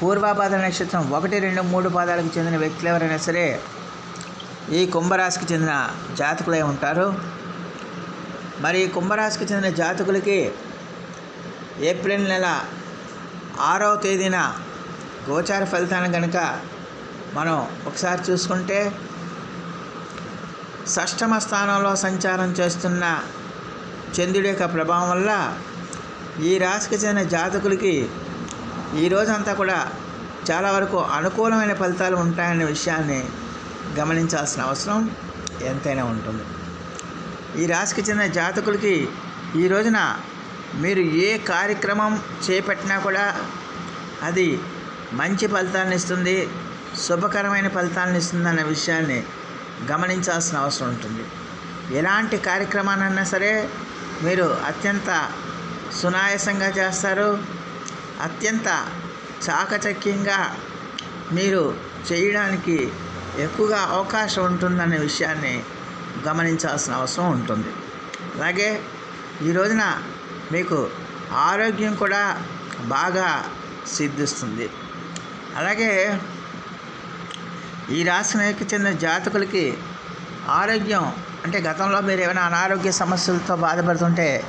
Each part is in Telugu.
పూర్వాపాద నక్షత్రం ఒకటి రెండు మూడు పాదాలకు చెందిన వ్యక్తులు ఎవరైనా సరే ఈ కుంభరాశికి చెందిన జాతకులై ఉంటారు. మరి ఈ కుంభరాశికి చెందిన జాతకులకి ఏప్రిల్ నెల ఆరవ తేదీన గోచార ఫలితాన్ని కనుక మనం ఒకసారి చూసుకుంటే షష్టమ స్థానంలో సంచారం చేస్తున్న చంద్రుడి యొక్క ప్రభావం వల్ల ఈ రాశికి చెందిన జాతకులకి ఈ రోజంతా కూడా చాలా వరకు అనుకూలమైన ఫలితాలు ఉంటాయనే విషయాన్ని గమనించాల్సిన అవసరం ఎంతైనా ఉంటుంది. ఈ రాశికి చెందిన జాతకులకి ఈ రోజున మీరు ఏ కార్యక్రమం చేపట్టినా కూడా అది మంచి ఫలితాలను ఇస్తుంది శుభకరమైన ఫలితాలను ఇస్తుంది అనే విషయాన్ని గమనించాల్సిన అవసరం ఉంటుంది. ఎలాంటి కార్యక్రమాన్నైనా సరే మీరు అత్యంత సునాయాసంగా చేస్తారు. అత్యంత చాకచక్యంగా మీరు చేయడానికి ఎక్కువగా అవకాశం ఉంటుందనే విషయాన్ని గమనించాల్సిన అవసరం ఉంటుంది. అలాగే ఈ రోజున మీకు ఆరోగ్యం కూడా బాగా సిద్ధిస్తుంది. అలాగే ఈ రాశికి చెందిన జాతకులకి ఆరోగ్యం అంటే గతంలో మీరు ఏమైనా అనారోగ్య సమస్యలతో బాధపడుతుంటే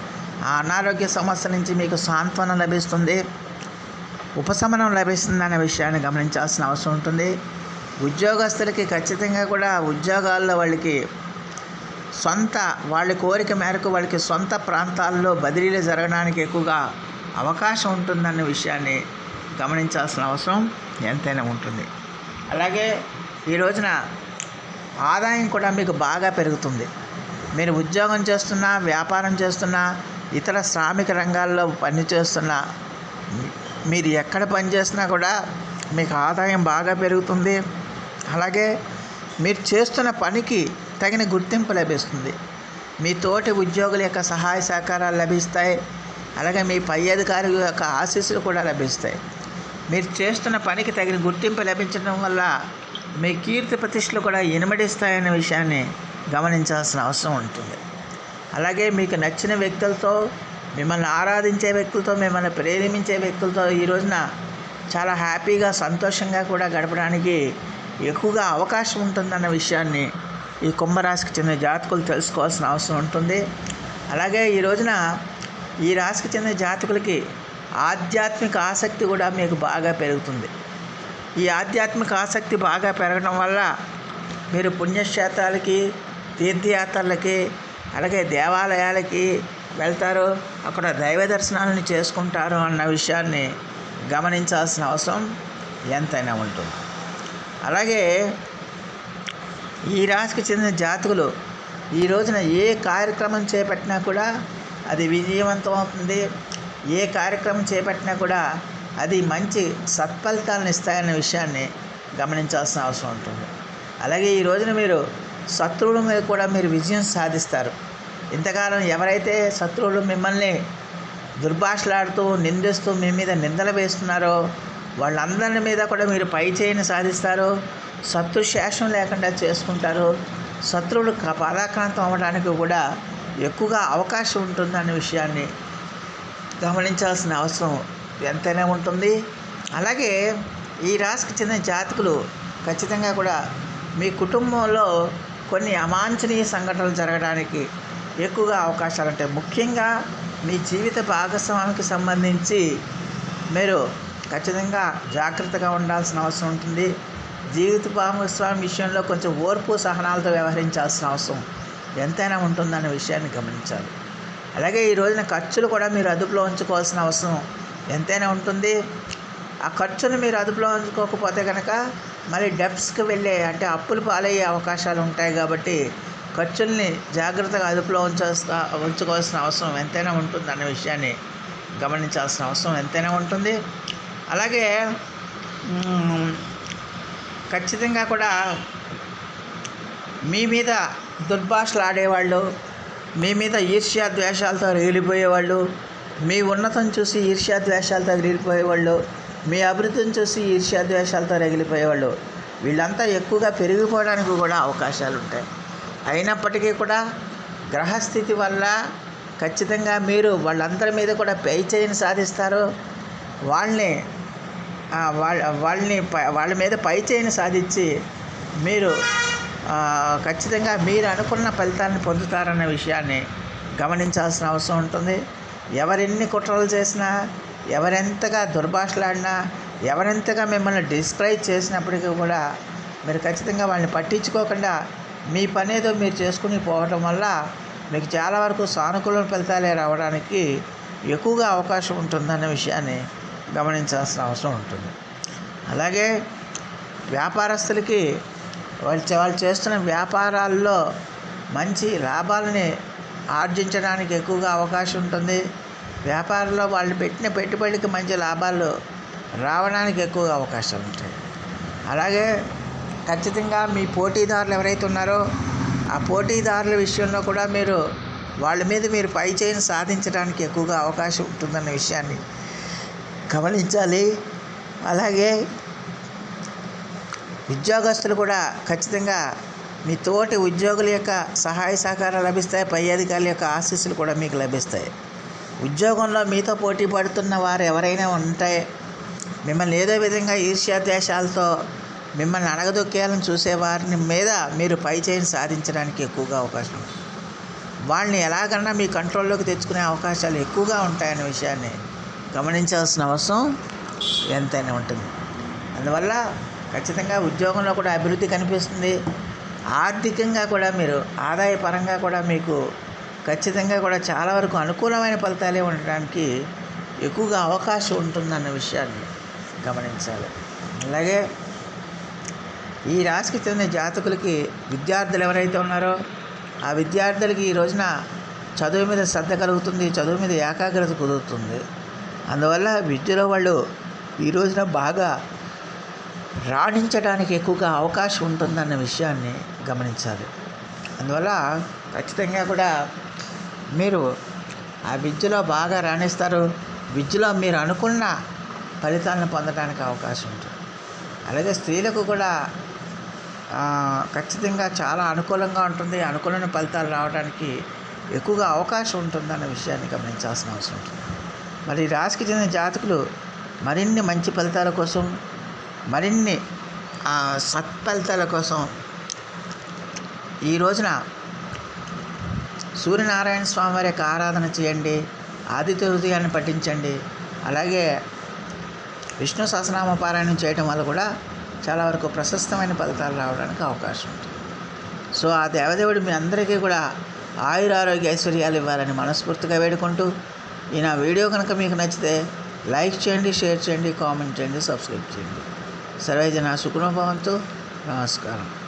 ఆ అనారోగ్య సమస్య నుంచి మీకు సాంత్వనం లభిస్తుంది. ఉపశమనం లభిస్తుందనే విషయాన్ని గమనించాల్సిన అవసరం ఉంటుంది. ఉద్యోగస్తులకి ఖచ్చితంగా కూడా ఉద్యోగాల్లో వాళ్ళకి సొంత వాళ్ళ కోరిక మేరకు వాళ్ళకి సొంత ప్రాంతాల్లో బదిలీలు జరగడానికి ఎక్కువగా అవకాశం ఉంటుందన్న విషయాన్ని గమనించాల్సిన అవసరం ఎంతైనా ఉంటుంది. అలాగే ఈ రోజున ఆదాయం కూడా మీకు బాగా పెరుగుతుంది. మీరు ఉద్యోగం చేస్తున్నా వ్యాపారం చేస్తున్నా ఇతర శ్రామిక రంగాల్లో పనిచేస్తున్నా మీరు ఎక్కడ పనిచేసినా కూడా మీకు ఆదాయం బాగా పెరుగుతుంది. అలాగే మీరు చేస్తున్న పనికి తగిన గుర్తింపు లభిస్తుంది. మీ తోటి ఉద్యోగుల యొక్క సహాయ సహకారాలు లభిస్తాయి. అలాగే మీ పై అధికారుల యొక్క ఆశీస్సులు కూడా లభిస్తాయి. మీరు చేస్తున్న పనికి తగిన గుర్తింపు లభించడం వల్ల మీ కీర్తి ప్రతిష్టలు కూడా ఇనుమడిస్తాయనే విషయాన్ని గమనించాల్సిన అవసరం ఉంటుంది. అలాగే మీకు నచ్చిన వ్యక్తులతో మిమ్మల్ని ఆరాధించే వ్యక్తులతో మిమ్మల్ని ప్రేరేపించే వ్యక్తులతో ఈ రోజున చాలా హ్యాపీగా సంతోషంగా కూడా గడపడానికి ఎక్కువగా అవకాశం ఉంటుందన్న విషయాన్ని ఈ కుంభరాశికి చెందిన జాతకులు తెలుసుకోవాల్సిన అవసరం ఉంటుంది. అలాగే ఈ రోజున ఈ రాశికి చెందిన జాతకులకి ఆధ్యాత్మిక ఆసక్తి కూడా మీకు బాగా పెరుగుతుంది. ఈ ఆధ్యాత్మిక ఆసక్తి బాగా పెరగడం వల్ల మీరు పుణ్యక్షేత్రాలకి తీర్థయాత్రలకి అలాగే దేవాలయాలకి వెళ్తారు అక్కడ దైవ దర్శనాలను చేసుకుంటారు అన్న విషయాన్ని గమనించాల్సిన అవసరం ఎంతైనా ఉంటుంది. అలాగే ఈ రాశికి చెందిన జాతకులు ఈ రోజున ఏ కార్యక్రమం చేపట్టినా కూడా అది విజయవంతం అవుతుంది. ఏ కార్యక్రమం చేపట్టినా కూడా అది మంచి సత్ఫలితాలను ఇస్తాయన్న విషయాన్ని గమనించాల్సిన అవసరం ఉంటుంది. అలాగే ఈ రోజున మీరు శత్రువుల మీద కూడా మీరు విజయం సాధిస్తారు. ఇంతకాలం ఎవరైతే శత్రువులు మిమ్మల్ని దుర్భాషలాడుతూ నిందిస్తూ మీ మీద నిందలు వేస్తున్నారో వాళ్ళందరి మీద కూడా మీరు పై చేయని సాధిస్తారు. శత్రు శేషం లేకుండా చేసుకుంటారు. శత్రువులు పాదాక్రాంతం అవ్వడానికి కూడా ఎక్కువగా అవకాశం ఉంటుందనే విషయాన్ని గమనించాల్సిన అవసరం ఎంతైనా ఉంటుంది. అలాగే ఈ రాశికి చెందిన జాతకులు ఖచ్చితంగా కూడా మీ కుటుంబంలో కొన్ని అవాంఛనీయ సంఘటనలు జరగడానికి ఎక్కువగా అవకాశాలు ఉంటాయి ముఖ్యంగా మీ జీవిత భాగస్వామికి సంబంధించి మీరు ఖచ్చితంగా జాగ్రత్తగా ఉండాల్సిన అవసరం ఉంటుంది. జీవిత భాగస్వామి విషయంలో కొంచెం ఓర్పు సహనాలతో వ్యవహరించాల్సిన అవసరం ఎంతైనా ఉంటుందనే విషయాన్ని గమనించాలి. అలాగే ఈ రోజున ఖర్చులు కూడా మీరు అదుపులో ఉంచుకోవాల్సిన అవసరం ఎంతైనా ఉంటుంది. ఆ ఖర్చును మీరు అదుపులో ఉంచుకోకపోతే కనుక మళ్ళీ డెప్స్కి వెళ్ళే అంటే అప్పులు పాలయ్యే అవకాశాలు ఉంటాయి కాబట్టి ఖర్చుల్ని జాగ్రత్తగా అదుపులో ఉంచాల్సిన ఉంచుకోవాల్సిన అవసరం ఎంతైనా ఉంటుంది అనే విషయాన్ని గమనించాల్సిన అవసరం ఎంతైనా ఉంటుంది. అలాగే ఖచ్చితంగా కూడా మీ మీద దుర్భాషలు ఆడేవాళ్ళు మీ మీద ఈర్ష్యా ద్వేషాలతో రగిలిపోయేవాళ్ళు మీ ఉన్నతం చూసి ఈర్ష్యా ద్వేషాలతో రగిలిపోయేవాళ్ళు మీ అభివృద్ధిని చూసి ఈర్ష్యా ద్వేషాలతో రగిలిపోయేవాళ్ళు వీళ్ళంతా ఎక్కువగా పెరిగిపోవడానికి కూడా అవకాశాలు ఉంటాయి అయినప్పటికీ కూడా గ్రహస్థితి వల్ల ఖచ్చితంగా మీరు వాళ్ళందరి మీద కూడా పై చేయని సాధిస్తారు. వాళ్ళని వాళ్ళ వాళ్ళని వాళ్ళ మీద పై చేయని సాధించి మీరు ఖచ్చితంగా మీరు అనుకున్న ఫలితాన్ని పొందుతారన్న విషయాన్ని గమనించాల్సిన అవసరం ఉంటుంది. ఎవరెన్ని కుట్రలు చేసినా ఎవరెంతగా దుర్భాషలాడినా ఎవరెంతగా మిమ్మల్ని డిస్క్రైబ్ చేసినప్పటికీ కూడా మీరు ఖచ్చితంగా వాళ్ళని పట్టించుకోకుండా మీ పని ఏదో మీరు చేసుకుని పోవటం వల్ల మీకు చాలా వరకు సానుకూల ఫలితాలే రావడానికి ఎక్కువగా అవకాశం ఉంటుందన్న విషయాన్ని గమనించాల్సిన అవసరం ఉంటుంది. అలాగే వ్యాపారస్తులకి వాళ్ళు వాళ్ళు చేస్తున్న వ్యాపారాల్లో మంచి లాభాలని ఆర్జించడానికి ఎక్కువగా అవకాశం ఉంటుంది. వ్యాపారంలో వాళ్ళు పెట్టిన పెట్టుబడికి మంచి లాభాలు రావడానికి ఎక్కువగా అవకాశాలు ఉంటాయి. అలాగే ఖచ్చితంగా మీ పోటీదారులు ఎవరైతే ఉన్నారో ఆ పోటీదారుల విషయంలో కూడా మీరు వాళ్ళ మీద మీరు పై చేయని సాధించడానికి ఎక్కువగా అవకాశం ఉంటుందన్న విషయాన్ని గమనించాలి. అలాగే ఉద్యోగస్తులు కూడా ఖచ్చితంగా మీ తోటి ఉద్యోగుల యొక్క సహాయ సహకారాలు లభిస్తాయి పై అధికారుల యొక్క ఆశీస్సులు కూడా మీకు లభిస్తాయి. ఉద్యోగంలో మీతో పోటీ పడుతున్న వారు ఎవరైనా ఉంటే మిమ్మల్ని ఏదో విధంగా ఈర్ష్యాద్వేషాలతో మిమ్మల్ని అణగదొక్కేయాలని చూసేవారిని మీద మీరు పై చేయని సాధించడానికి ఎక్కువగా అవకాశం ఉంది. వాళ్ళని ఎలాగన్నా మీ కంట్రోల్లోకి తెచ్చుకునే అవకాశాలు ఎక్కువగా ఉంటాయనే విషయాన్ని గమనించాల్సిన అవసరం ఎంతైనా ఉంటుంది. అందువల్ల ఖచ్చితంగా ఉద్యోగంలో కూడా అభివృద్ధి కనిపిస్తుంది. ఆర్థికంగా కూడా మీరు ఆదాయ పరంగా కూడా మీకు ఖచ్చితంగా కూడా చాలా వరకు అనుకూలమైన ఫలితాలే ఉండడానికి ఎక్కువగా అవకాశం ఉంటుందన్న విషయాన్ని గమనించాలి. అలాగే ఈ రాశికి చెందిన జాతకులకి విద్యార్థులు ఎవరైతే ఉన్నారో ఆ విద్యార్థులకి ఈ రోజున చదువు మీద శ్రద్ధ కలుగుతుంది చదువు మీద ఏకాగ్రత కుదురుతుంది. అందువల్ల విద్యలో వాళ్ళు ఈ రోజున బాగా రాణించడానికి ఎక్కువగా అవకాశం ఉంటుందన్న విషయాన్ని గమనించాలి. అందువల్ల ఖచ్చితంగా కూడా మీరు ఆ విద్యలో బాగా రాణిస్తారు. విద్యలో మీరు అనుకున్న ఫలితాలను పొందడానికి అవకాశం ఉంటుంది. అలాగే స్త్రీలకు కూడా ఖచ్చితంగా చాలా అనుకూలంగా ఉంటుంది. అనుకూలమైన ఫలితాలు రావడానికి ఎక్కువగా అవకాశం ఉంటుందన్న విషయాన్ని గమనించాల్సిన అవసరం ఉంటుంది. మరి రాశికి చెందిన జాతకులు మరిన్ని మంచి ఫలితాల కోసం మరిన్ని సత్ఫలితాల కోసం ఈ రోజున సూర్యనారాయణ స్వామి వారి యొక్క ఆరాధన చేయండి. ఆదిత్య హృదయాన్ని పఠించండి. అలాగే విష్ణు సహస్రనామ పారాయణం చేయడం వల్ల కూడా చాలా వరకు ప్రశస్తమైన ఫలితాలు రావడానికి అవకాశం ఉంటుంది. సో ఆ దేవదేవుడు మీ అందరికీ కూడా ఆయుర ఆరోగ్య ఐశ్వర్యాలు ఇవ్వాలని మనస్ఫూర్తిగా వేడుకుంటూ ఈ నా వీడియో కనుక మీకు నచ్చితే లైక్ చేయండి షేర్ చేయండి కామెంట్ చేయండి సబ్స్క్రైబ్ చేయండి. సర్వేజన సుఖనోభవంతో నమస్కారం.